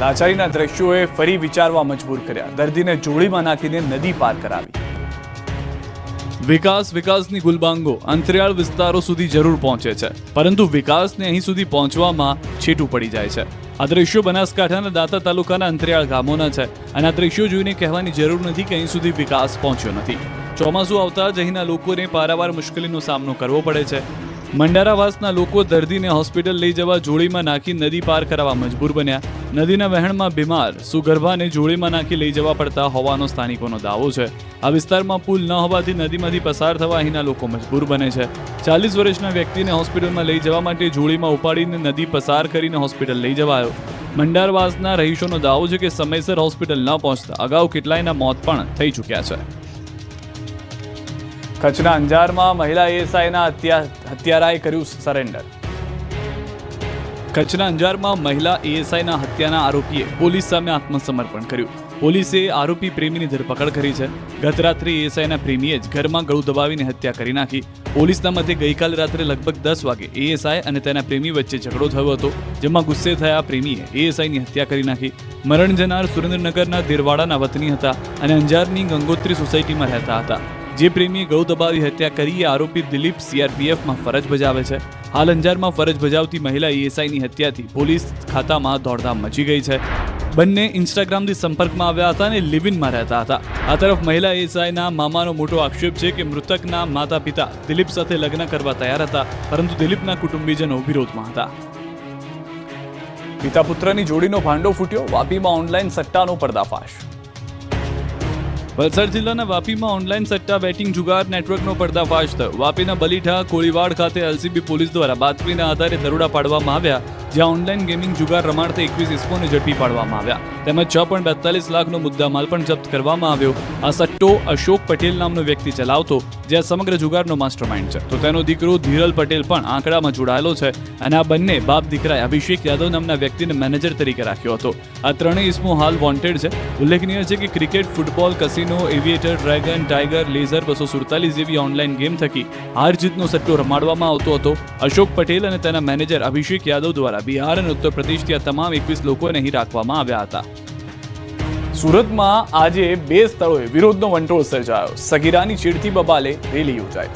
લાચારીના દ્રશ્યોએ ફરી વિચારવા મજબૂર કર્યા. દર્દીને જોડીમાં નાખીને નદી પાર કરાવી. વિકાસ વિકાસની ગુલબાંગો અંતરિયાળ વિસ્તારો સુધી જરૂર પહોંચે છે. પરંતુ વિકાસને અહીં સુધી પહોંચવામાં છેટું પડી જાય છે. આ દ્રશ્યો બનાસકાંઠાના દાતા તાલુકાના અંતરિયાળ ગામોના છે અને આ દ્રશ્યો જોઈને કહેવાની જરૂર નથી કે અહીં સુધી વિકાસ પહોંચ્યો નથી. ચોમાસું આવતા જ અહીંના લોકોને પારાવાર મુશ્કેલીનો સામનો કરવો પડે છે. મંડારાવાસના લોકો દર્દીને હોસ્પિટલ લઈ જવા જોડીમાં નાખી નદી પાર કરાવવા મજબૂર બન્યા. નદીના વહેણમાં બીમાર, સુગર્ભાને જોડીમાં નાખી લઈ જવા પડતા હોવાનો સ્થાનિકોનો દાવો છે. આ વિસ્તારમાં પુલ ન હોવાથી નદીમાંથી પસાર થવા અહીંના લોકો મજબૂર બને છે. ચાલીસ વર્ષના વ્યક્તિને હોસ્પિટલમાં લઈ જવા માટે જોડીમાં ઉપાડીને નદી પસાર કરીને હોસ્પિટલ લઈ જવાયો. મંડારવાસના રહીશોનો દાવો છે કે સમયસર હોસ્પિટલ ન પહોંચતા અગાઉ કેટલાયના મોત પણ થઈ ચૂક્યા છે. કચ્છના અંજારમાં મહિલા એએસઆઈના હત્યારાએ કર્યું સરેન્ડર. કચ્છના અંજારમાં મહિલા એએસઆઈના હત્યાના આરોપીએ પોલીસ સામે આત્મસમર્પણ કર્યું. પોલીસે આરોપી પ્રેમીની ધરપકડ કરી છે. ગત રાત્રે એએસઆઈના પ્રેમીએ જ ઘરમાં ગળું દબાવીને હત્યા કરી નાખી. પોલીસના મતે ગઈકાલે રાત્રે લગભગ દસ વાગે એએસઆઈ અને તેના પ્રેમી વચ્ચે ઝઘડો થયો હતો, જેમાં ગુસ્સે થયા પ્રેમીએ એએસઆઈની હત્યા કરી નાખી. મરણ જનાર સુરેન્દ્રનગરના દેરવાડાના વતની હતા અને અંજારની ગંગોત્રી સોસાયટીમાં રહેતા હતા. જે પ્રેમીએ ગૌ દબાવી હત્યા કરી એ આરોપી દિલીપ સીઆરપીએફમાં ફરજ બજાવે છે. હાલ અંજારમાં ફરજ બજાવતી મહિલા ઈએસઆઈની હત્યાથી પોલીસ ખાતામાં દોડધામ મચી ગઈ છે. બંને ઇન્સ્ટાગ્રામથી સંપર્કમાં આવ્યા હતા અને લિવિનમાં રહેતા હતા. આ તરફ મહિલા એએસઆઈના મામાનો મોટો આક્ષેપ છે કે મૃતકના માતા પિતા દિલીપ સાથે લગ્ન કરવા તૈયાર હતા, પરંતુ દિલીપના કુટુંબીજનો વિરોધમાં હતા. પિતા પુત્રની જોડીનો ભાંડો ફૂટ્યો, વાપીમાં ઓનલાઈન સટ્ટાનો પર્દાફાશ. વલસાડ જિલ્લાના વાપીમાં ઓનલાઈન સટ્ટા બેટિંગ જુગાર નેટવર્કનો પર્દાફાશ થયો. વાપીના બલીઠા કોળીવાડ ખાતે એલસીબી પોલીસ દ્વારા બાતમીના આધારે દરોડા પાડવામાં આવ્યા. જ્યાં ઓનલાઈન ગેમિંગ જુગાર રમાડતા એકવીસ ઇસમોને ઝડપી પાડવામાં આવ્યા. તેમજ છ પોઈન્ટ બેતાલીસ લાખનો મુદ્દામાલ પણ જપ્ત કરવામાં આવ્યો. આ સટ્ટો અશોક પટેલ નામનો વ્યક્તિ ચલાવતો જે આ સમગ્ર જુગારનો માસ્ટરમાઇન્ડ છે. તો તેનો દીકરો ધીરલ પટેલ પણ આંકડામાં જોડાયેલો છે અને આ બંને બાપ દીકરાએ અભિષેક યાદવ નામના વ્યક્તિને મેનેજર તરીકે રાખ્યો હતો. આ ત્રણેય ઇસમો હાલ વોન્ટેડ છે. ઉલ્લેખનીય છે કે cricket football casino aviator dragon tiger laser બસો સુડતાલીસ જેવી ઓનલાઈન ગેમ થકી હાર જીતનો સટ્ટો રમાડવામાં આવતો હતો. અશોક પટેલ અને તેના મેનેજર અભિષેક યાદવ દ્વારા બિહાર અને ઉત્તર પ્રદેશથી આ તમામ એકવીસ લોકોને અહીં રાખવામાં આવ્યા હતા. સુરતમાં આજે બે સ્થળોએ વિરોધનો વંટોળ સર્જાયો. સગીરાની ચીડતી બબાલે રેલી યોજાઈ.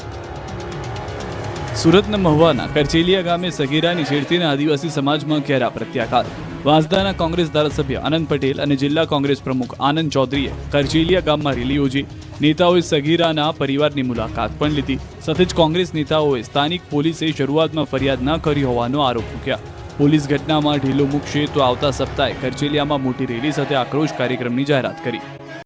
સુરતના મહુવાના કરચેલિયા ગામે સગીરાની છેડતીના આદિવાસી સમાજમાં ઘેરા પ્રત્યાઘાત. વાંસદાના કોંગ્રેસ ધારાસભ્ય આનંદ પટેલ અને જિલ્લા કોંગ્રેસ પ્રમુખ આનંદ ચૌધરીએ કરચેલિયા ગામમાં રેલી યોજી. નેતાઓએ સગીરાના પરિવારની મુલાકાત પણ લીધી. સાથે જ કોંગ્રેસ નેતાઓએ સ્થાનિક પોલીસે શરૂઆતમાં ફરિયાદ ન કરી હોવાનો આરોપ મૂક્યા. પોલીસ ઘટનામાં ઢીલો મૂકશે તો આવતા સપ્તાહે કરચેલિયામાં મોટી રેલી સાથે આક્રોશ કાર્યક્રમની જાહેરાત કરી.